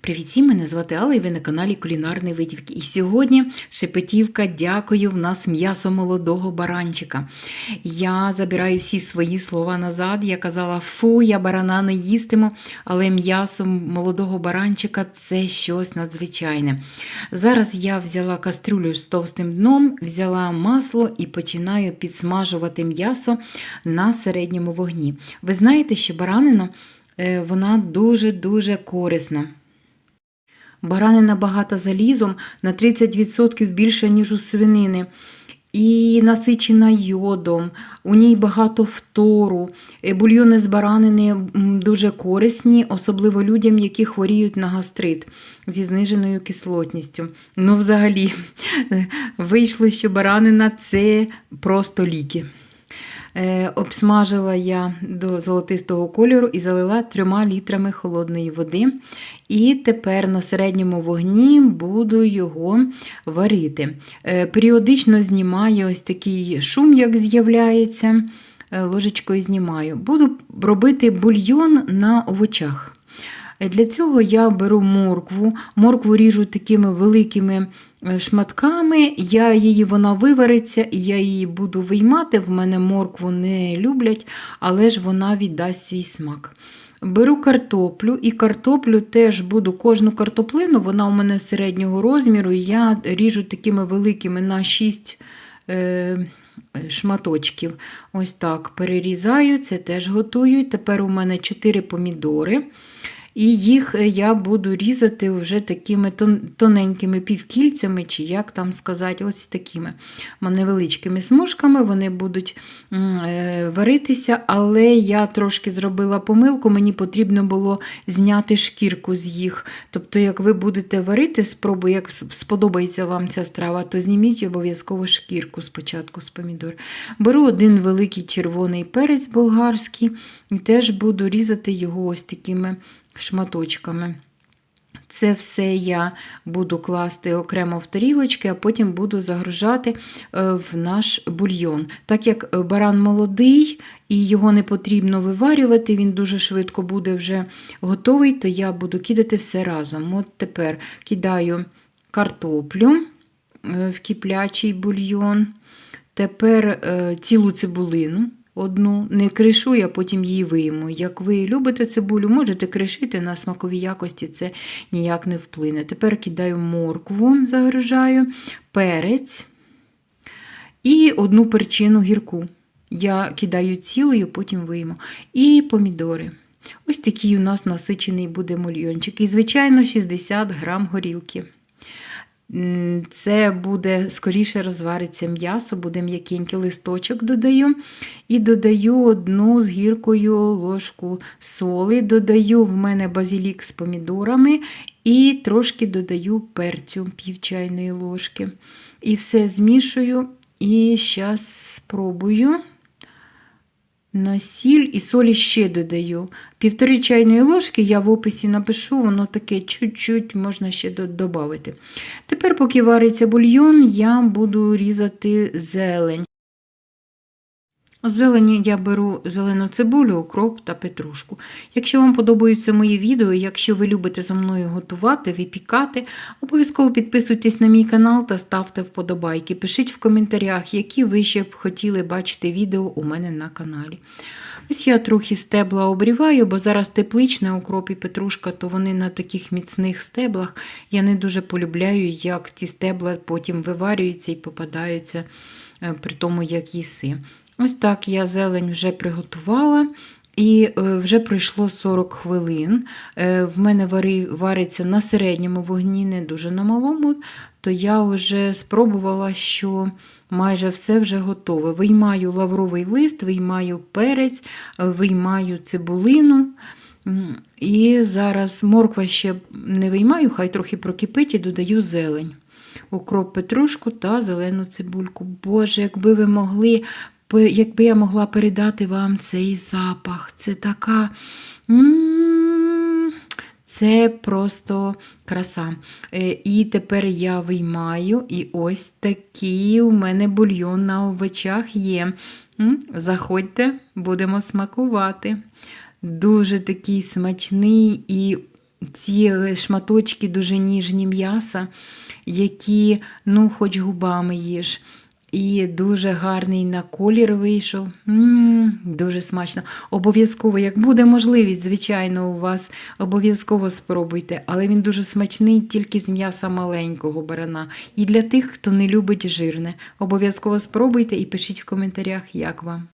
Привіт мене звати Алла і ви на каналі Кулінарний Витівки. І сьогодні шепетівка, дякую, в нас м'ясо молодого баранчика. Я забираю всі свої слова назад. Я казала, фу, я барана не їстиму, але м'ясо молодого баранчика це щось надзвичайне. Зараз я взяла кастрюлю з товстим дном, взяла масло і починаю підсмажувати м'ясо на середньому вогні. Ви знаєте, що баранина е, вона дуже-дуже корисна. Баранина багата залізом на 30% більше, ніж у свинини. І насичена йодом, у ній багато фтору. Е, Бульйони з баранини дуже корисні, особливо людям, які хворіють на гастрит зі зниженою кислотністю. Ну, взагалі, вийшло, що баранина це просто ліки. Е, обсмажила я до золотистого кольору і залила трьома літрами холодної води. І тепер на середньому вогні буду його варити. Е, періодично знімаю ось такий шум, як з'являється. е, Ложечкою знімаю. Буду робити бульйон на овочах. Для цього я беру моркву, моркву ріжу такими великими е, шматками, я її вона вивариться, і я її буду виймати. В мене моркву не люблять, але ж вона віддасть свій смак. Беру картоплю, і картоплю теж буду кожну картоплину, вона у мене середнього розміру, і я ріжу такими великими на 6 е, шматочків. Ось так перерізаю, це теж готую. Тепер у мене 4 помідори. І їх е, я буду різати вже такими тоненькими півкільцями, чи як там сказати, ось такими невеличкими смужками. Вони будуть е, варитися, але я трошки зробила помилку, мені потрібно було зняти шкірку з їх. Тобто, як ви будете варити, спробуй, як сподобається вам ця страва, то зніміть обов'язково шкірку спочатку з помідор. Беру один великий червоний перець болгарський і теж буду різати його ось такими шматочками. Це все я буду класти окремо в тарілочки, а потім буду загружати е, в наш бульйон. Так як е, баран молодий і його не потрібно виварювати, він дуже швидко буде вже готовий, то я буду кидати все разом. От тепер кидаю картоплю е, в киплячий бульйон. Тепер цілу цибулину. Одну не кришу, а потім її вийму. Як ви любите цибулю, можете кришити на смакові якості, це ніяк не вплине. Тепер кидаю моркву, загружаю, перець і одну перчину гірку. Я кидаю цілою, потім вийму. І помідори. Ось такий у нас насичений буде мульйончик. І, звичайно, 60 грам горілки. Це буде скоріше розвариться м'ясо, буде м'якенький листочок додаю. І додаю одну з гіркою ложку соли. Додаю в мене базилік з помідорами і трошки додаю перцю пів чайної ложки. І все змішую. І зараз спробую. На сіль і солі ще додаю. Півтори чайної ложки я в описі напишу, воно таке чуть-чуть можна ще додати. Тепер, поки вариться бульйон, я буду різати зелень. Зелені я беру зелену цибулю, укроп та петрушку. Якщо вам подобаються мої відео, якщо ви любите за мною готувати, випікати, обов'язково підписуйтесь на мій канал та ставте вподобайки. Пишіть в коментарях, які ви ще б хотіли бачити відео у мене на каналі. Ось я трохи стебла обріваю, бо зараз тепличне укроп і петрушка, то вони на таких міцних стеблах. Я не дуже полюбляю, як ці стебла потім виварюються і попадаються е, при тому, як їси. Ось так я зелень вже приготувала. І е, вже пройшло 40 хвилин. Е, В мене вариться на середньому вогні, не дуже на малому, то я вже спробувала, що майже все вже готове. Виймаю лавровий лист, виймаю перець, е, виймаю цибулину. І зараз морква ще не виймаю, хай трохи прокипить і додаю зелень. Укроп петрушку та зелену цибульку. Боже, якби ви могли якби я могла передати вам цей запах, це така. Це просто краса. Е, І тепер я виймаю, і ось такий у мене бульйон на овочах є. Заходьте, будемо смакувати. Дуже такий смачний і ці е, шматочки дуже ніжні м'яса, які, ну, хоч губами їж. І дуже гарний на колір вийшов. м дуже смачно. Обов'язково, як буде можливість, звичайно, у вас обов'язково спробуйте, але він дуже смачний тільки з м'яса маленького барана. І для тих, хто не любить жирне. Обов'язково спробуйте і пишіть в коментарях, як вам.